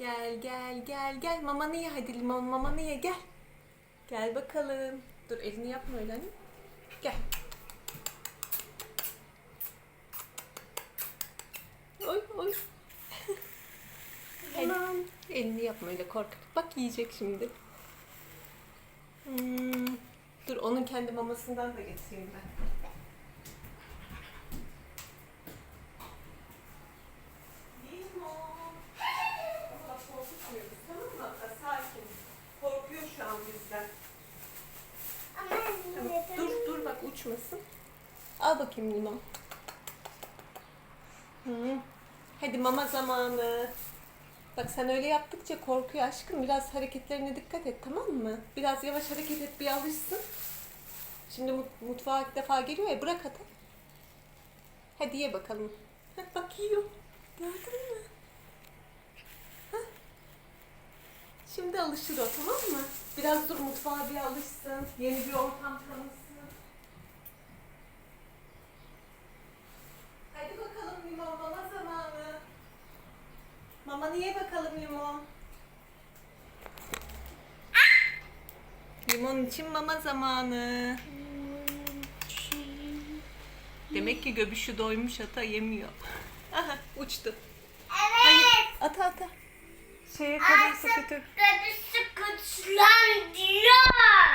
Gel gel gel gel. Mamanı ye hadi limon mamanı ye gel. Gel bakalım. Dur elini yapma öyle anne. Gel. Oy oy. Hadi. Elini yapma öyle kork. Bak yiyecek şimdi. Hmm. Dur onun kendi mamasından da getireyim ben. Limon. Ama korkutmuyoruz tamam mı? Hatta Sakin. Korkuyor şu an bizden. Tamam. Dur dur bak uçmasın. Al bakayım limon. Hadi mama zamanı. Bak sen öyle yaptıkça korkuyor aşkım. Biraz hareketlerine dikkat et tamam mı? Biraz yavaş hareket et bir alışsın. Şimdi mut- mutfağa ilk defa geliyor ya bırak hadi. Hadi ye bakalım. Heh, bak yiyor. Gördün mü? Şimdi alışır o tamam mı? Biraz dur mutfağa bir alışsın. Yeni bir ortam tanısın. Hadi bakalım limon mama zamanı. Mama niye bakalım limon? Limon için mama zamanı. Demek ki göbüşü doymuş ata yemiyor. Aha uçtu. Hayır ata ata. Şeye kötü. Bebesi güçlen diyor.